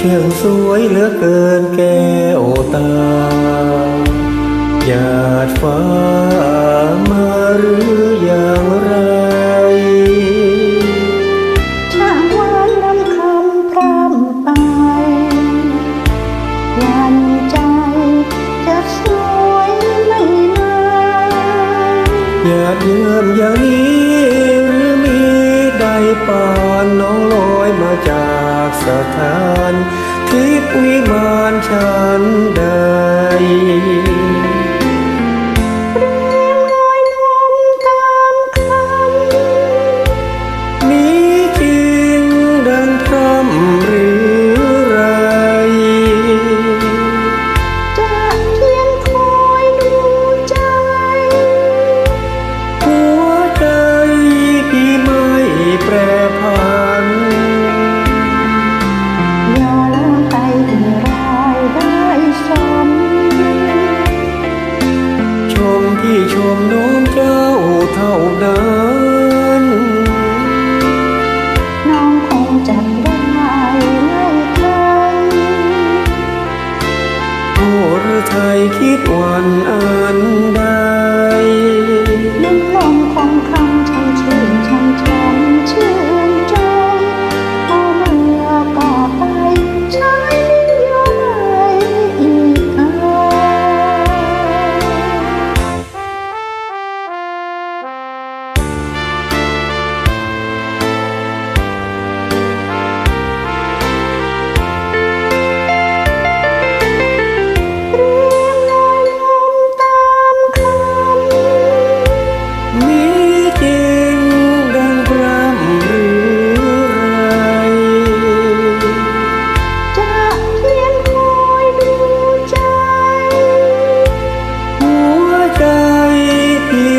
เชื่องสวยเหลือเกินแก้วตาหยาดฟ้ามาหรืออย่างไรช่างหวานนำคำพร่ำไป วันใจจะสวยไม่นานหยาดเยื่อมอย่างนี้ ปานน้องลอยมาจากสถาน ทิพย์วิมานฉันใด พี่ชมน้องเจ้าเท่านั้นน้องคงจำได้ไม่ทันโอ้หรือไทยคิดวันอันใด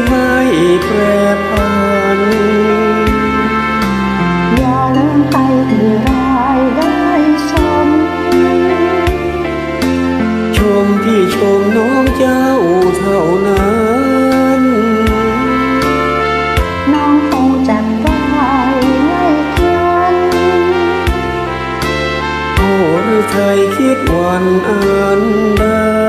ไม่แปรผันอย่าเลื่อนไปที่รายได้สมชมพี่ชมน้องเจ้าเท่านั้นน้องคงจำได้ไม่ทันโอ้หรือไทยคิดวันอันใด